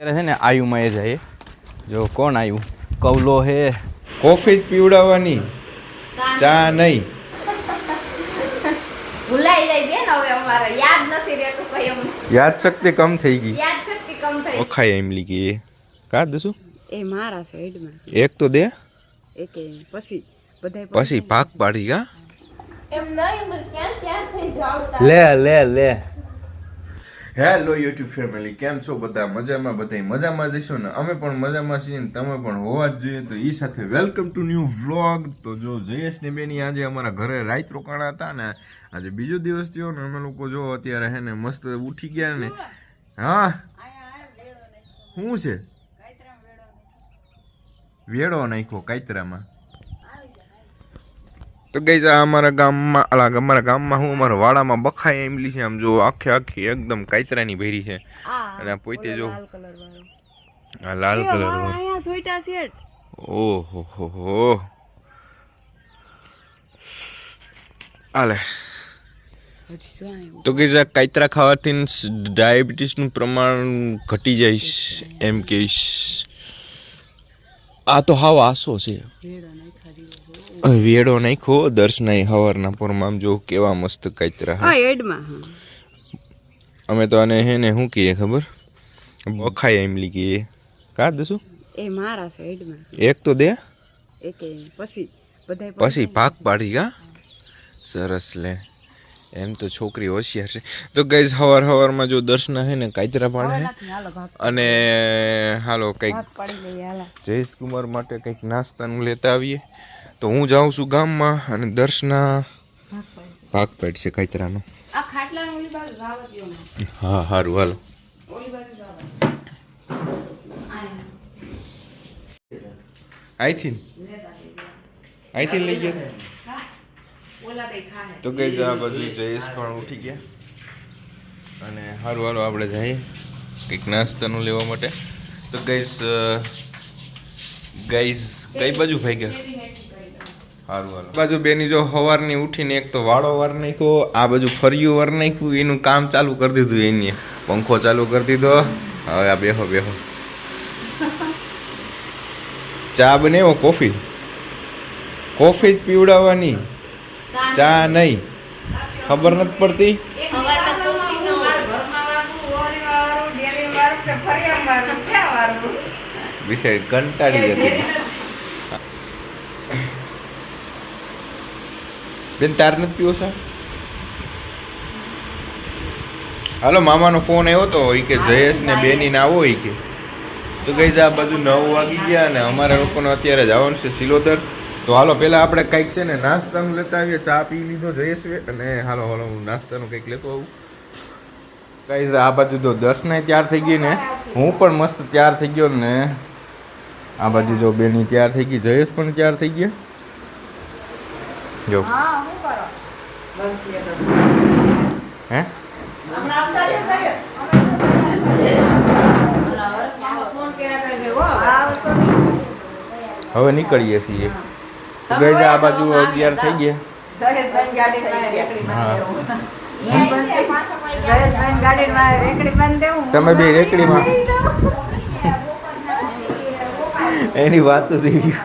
અત્યારે છે ને આયુમાં એ જાય જો કોણ આવ્યું કવલો હે. કોફી જ પીવડાવવાની. ચા નહીં. ભૂલાઈ જાય બેન હવે અમારે. યાદ નથી રહેતું કઈ અમને. યાદ શક્તિ કમ થઈ ગઈ. યાદ શક્તિ કમ થઈ ઓખાય એમ લીધી એ કા દસું એ મારા સાઈડમાં એક તો દે. એકે પછી બધાય પછી ભાગ પાડી કા? એમ નહીં ક્યાં ત્યાં થઈ જાવ લે લે લે. હેલો યુટ્યુબ ફેમિલી કેમ છો બધા? મજામાં બધા મજામાં જઈશું ને? અમે પણ મજામાં છીએ ને તમે પણ હોવા જ જોઈએ. તો એ સાથે વેલકમ ટુ ન્યૂ વ્લોગ તો જો જયેશ ને બેની આજે અમારા ઘરે રાત રોકાણા હતા ને આજે બીજો દિવસ થયો ને અમે લોકો જો અત્યારે હે ને મસ્ત ઉઠી ગયા ને. હા? શું છે? વેડો નાખ્યો. કાતરામાં તો ગઈ જા અમારા ગામમાં અલા અમારા ગામમાં હું અમારા વાડામાં બખાય એમલી છે આમ જો આખે આખી એકદમ કાચરાની ભેરી છે. અને આ પોતે જો આ લાલ કલર ઓહો હો હો. આલે. તો કે જા કાયતરા ખાવાથી ડાયાબિટીસનું પ્રમાણ ઘટી જાય એમ કહીશ. આ તો હાવ આસો છે? વેડો નાખ્યો દર્શનાય હવારના પોરમાં આમ જો કેવા મસ્ત કચરા હા. એડમાં અમે તો આને હે ને શું કહીએ ખબર? બખાય એમ કહીએ. કા દસું? એ મારા સાઈડમાં એક તો દે. એક પછી પછી ભાગ પાડી કા? સરસ લે. એમ તો છોકરી હોશિયાર છે. તો ગઈ હવાર હવારમાં જો દર્શન હે ને કાયતરા પાડે અને હાલો કંઈક જયેશ કુમાર માટે કંઈક નાસ્તાનું લેતા આવીએ. તો હું જાઉં છું ગામમાં અને દર્શના ભાગ દ્યો ને હા સારું હાલો. આઈ બાજુ આઈ અહીંથી અહીંથી લઈ ગયા? તો ગઈ આ બાજુ જયેશ પણ ઉઠી ગયા. અને સારું હાલો આપણે જઈએ. કંઈક નાસ્તાનું લેવા માટે. તો ગઈશ ગઈશ કઈ બાજુ ભાઈ ગયા? સારું હાલો બાજુ બેની જો સવારની ઉઠીને એક તો વાળો વાર નાખ્યો આ બાજુ ફર્યું વાર નાખ્યું એનું કામ ચાલુ કરી દીધું એની. પંખો ચાલુ કરી દીધો. હવે આ બેહો બેહો. ચા બનાવો કોફી? કોફી જ પીવડાવવાની. ચા નહીં. ખબર નથી પડતી? વિષય કંટાળી જતી. બેન તાર નથી પીવો સર હાલો મામાનો ફોન આવ્યો તો એ કે જયેશ ને બેની ના આવો એ કે. તો ગઈ આ બધું નવ વાગી ગયા અને અમારા લોકોને અત્યારે જવાનું છે સિલોદર. તો હાલો પેલા આપણે કંઈક છે ને નાસ્તાનું લેતા આવીએ ચા પી લીધો જયેશ અને હાલો હાલો હું નાસ્તાનું કંઈક લેતો આવું. કઈ આ બાજુ તો દસ ને તૈયાર થઈ ગઈ ને. હું પણ મસ્ત તૈયાર થઈ ગયો ને. આ બાજુ જો બેની તૈયાર થઈ ગઈ જયેશ પણ તૈયાર થઈ ગયા. જો. હો હવે નીકળીએ છીએ. ગઈ આ બાજુ અગિયાર થઈ ગયા. સહેજભાઈ રેકડી રેકડી બંધ દેવું. તમે બે રેકડીમાં. એની વાત તો થઈ ગઈ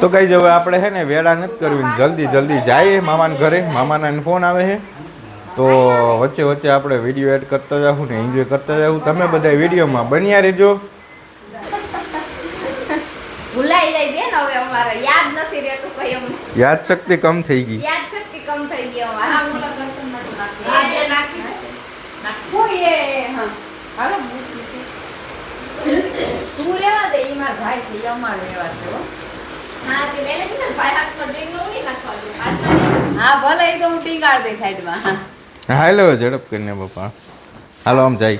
તો કઈ હવે આપણે હે ને વેળા નથી કરવી. જલ્દી જલ્દી જઈએ મામાના ઘરે. મામાના ફોન આવે છે. તો વચ્ચે વચ્ચે આપણે વીડિયો એડ કરતા જાઉં ને એન્જોય કરતા જાઉં તમે બધા વિડીયોમાં બન્યા રહેજો. ભૂલાઈ જાય બેન હવે અમારે. યાદ નથી રહેતું કઈ અમને. યાદ શક્તિ કમ થઈ ગઈ. યાદ શક્તિ કમ થઈ ગઈ અમારે. હા ઓલા દર્શન માટે નાખી. હા, એ નાખી. હું એ હા. હાલો તું રેવા દે ઈ મારા ભાઈ છે ઈ અમાર રહેવા છે હો. હા તે લઈ લેતી ને ભાઈ હાથમાં ડ્રિંકનું નહીં નાખવાનું. હા ભલે ઈ તો હું ટીંગાડ સાઈડમાં. હા હાલો, ઝડપ કરીને બાપા હાલો, આમ જાય.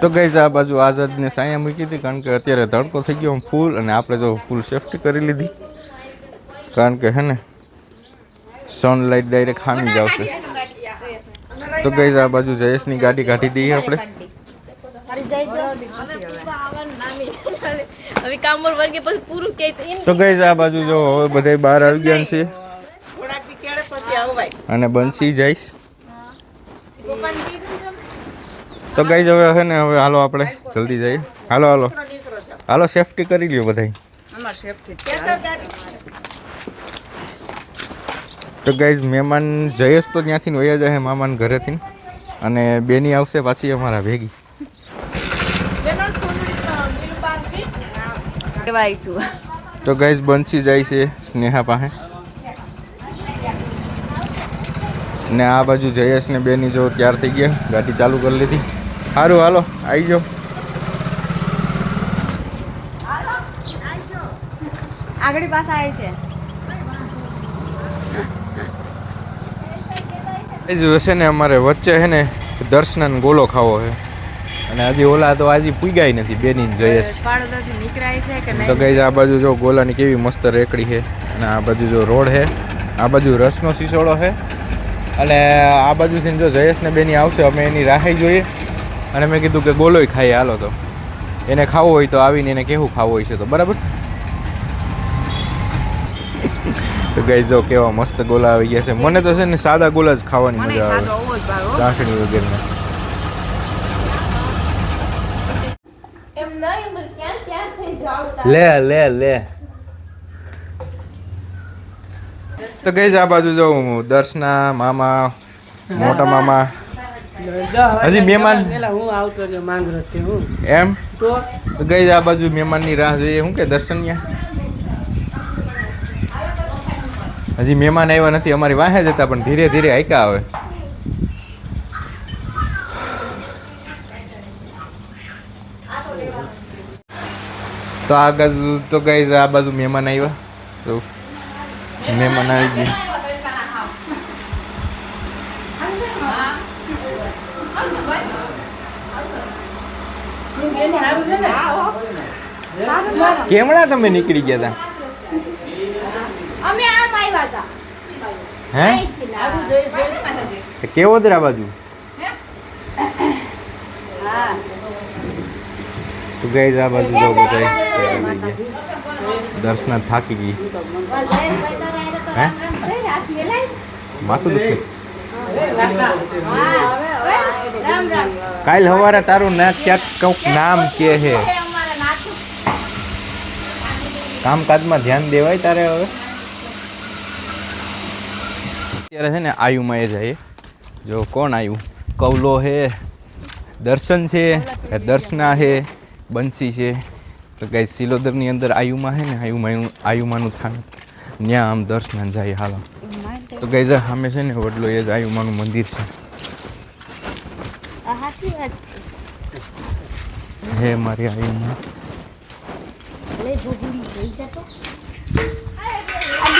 તો ગઈ આ બાજુ આઝાદને સાયા મૂકી હતી, કારણ કે અત્યારે તડકો થઈ ગયો ફૂલ અને આપણે જો ફૂલ સેફ્ટી કરી લીધી. કારણ કે હે ને સનલાઇટ ડાયરેક્ટ ખામી જ આવશે. તો ગઈ આ બાજુ જયેશની ગાડી કાઢી દઈએ આપણે. હવે કામ પર વર્ગે પછી પૂરું કે તો ગઈ આ બાજુ જો હવે બધા બહાર આવી ગયા છે. અને બંસી જઈશ. તો ગઈ હવે છે ને હવે હાલો આપણે જલ્દી જઈએ. હાલો હાલો. હાલો સેફટી કરી લ્યો બધા તો ગાઈઝ મહેમાન જયેશ તો ત્યાંથી વયા જાય મામાન ઘરેથી અને બેની આવશે પાછી અમારા ભેગી. કેવાઈશું તો ગાઈઝ બંસી જાય છે સ્નેહા પાસે. ને આ બાજુ જયેશ ને બેની જો તૈયાર થઈ ગયા ગાડી ચાલુ કરી લીધી. સારું હાલો આવી જાઓ આગળ પાછા આવે છે. એ જ હશે ને અમારે વચ્ચે છે ને દર્શનન ગોલો ખાવો છે અને હજી ઓલા તો આજે પૂગાઈ નથી બેની જોઈએ તો ગઈ આ બાજુ જો ગોલાની કેવી મસ્ત રેકડી છે અને આ બાજુ જો રોડ છે. આ બાજુ રસનો સિસોડો છે. અને આ બાજુ છે જો જયેશ ને બેની આવશે અમે એની રાહે જોઈએ. અને મેં કીધું કે ગોલોય ખાઈએ હાલો તો. એને ખાવો હોય તો આવીને એને કેવું ખાવું હોય છે તો બરાબર? તો ગઈ જો કેવા મસ્ત ગોલા આવી ગયા છે. મને તો છે ને સાદા ગોલા જ ખાવાની મજા આવે. ચાસણી વગેરે એમ નહીં બધું ક્યાં ક્યાં થઈ જાવ લે લે. લે તો ગઈ જ આ બાજુ જો દર્શના મામા મોટા મામા. હજી મહેમાન હું આવતો રહ્યો હું. એમ? તો? ગઈ જ આ બાજુ મહેમાનની રાહ જોઈએ. શું કે દર્શનિયા? હજી મહેમાન આવ્યા નથી અમારી વાહે જતા પણ ધીરે ધીરે આયકા આવે તો આ બાજુ તો ગઈ આ બાજુ મહેમાન આવ્યા તો મહેમાન આવી ગયા. કેમણા તમે નીકળી ગયા અમે આમ આવ્યા હતા. હે? કેવો આ બાજુ? તો ગઈ આ બાજુ જો બધા. દર્શના થાકી ગઈ. હે? માથું દુખે. કાલ હવારે તારું ના ક્યાંક કંઈક નામ કે હે. કામકાજમાં ધ્યાન દેવાય તારે હવે? અત્યારે છે ને આયુમાં એ જાય. જો કોણ આવ્યું કૌલો હે, દર્શન છે દર્શના છે બંસી છે. તો ગાય સિલોદરની અંદર આયુમાં છે ને આયુમાં આયુમાનું થાન ત્યાં આમ દર્શન જાય હાલો. તો ગાય સામે છે ને વડલો એ જ આયુમાનું મંદિર છે. હે મારી આયુમાં. આ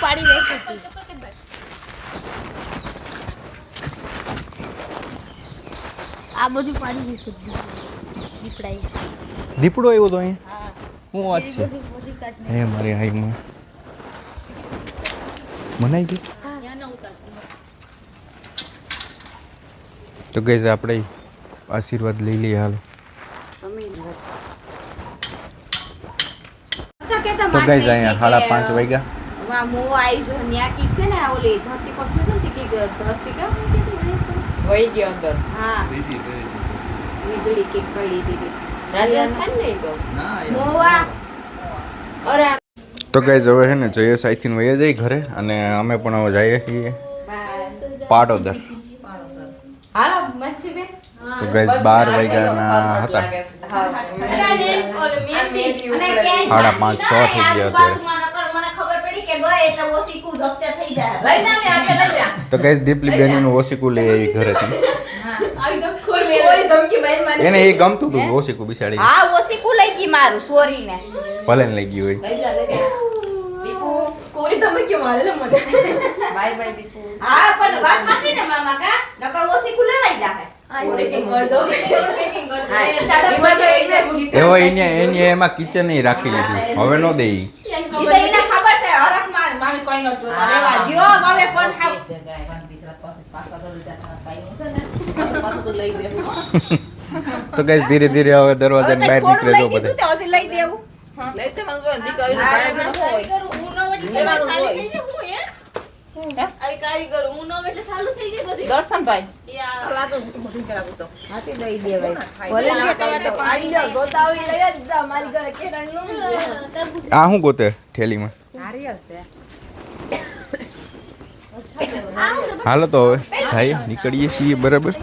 પાડી નાખી આ બધું પાડી દીધું દીપડો આવ્યો તો અહીંયા શું વાત છે. હે મારી આયુમાં મનાઈ ગઈ? તો ગઈ આપણે આશીર્વાદ લઈ લઈએ હાલ. તો ગઈ અહીંયા સાડા પાંચ વાગ્યા. માં મો આવી જો ન્યા કીક છે ને ઓલી ધરતી ગયો અંદર. હા. વીજળી કીક પડી દીધી રાજસ્થાન નહીં તો ગોવા. અરે તો ગાઈઝ હવે છે ને જયેશ સાઈથીન વયા જાય ઘરે અને અમે પણ હવે જઈએ છીએ પાટોદર. હાલો મચ્છી બે તો ગઈ બાર વાગ્યાના હતા. સાડા પાંચ છ થઈ ગયા અત્યારે. તો ગઈ દીપલી બેનીનું ઓસીકું લઈ આવી ઘરેથી. એને એ ગમતું હતું ઓસીકું બિસાડી હા ઓસીકુ લઈ ગઈ મારું સોરી ને ભલે ને લઈ ગયું હોય. કોરી તમે ક્યો મારે લે મને. Bye bye Deepu. હા પણ વાત નથી ને મામા કા? નકર ઓસીકુ લેવાઈ જાહે. એવો એને એને એમાં કિચન રાખી લીધું. હવે નો દે ઈ. ઈ તો એને ખબર છે હરખ મામી કોઈ નો જોતા રેવા દ્યો હવે કોણ ખાવ તો ગઈ ધીરે ધીરે હવે દરવાજાની બહાર નીકળે જો બધા. લઈ દેવું. કોઈ આ શું ગોતે થેલીમાં છે હાલો તો હવે જઈએ નીકળીએ છીએ બરાબર?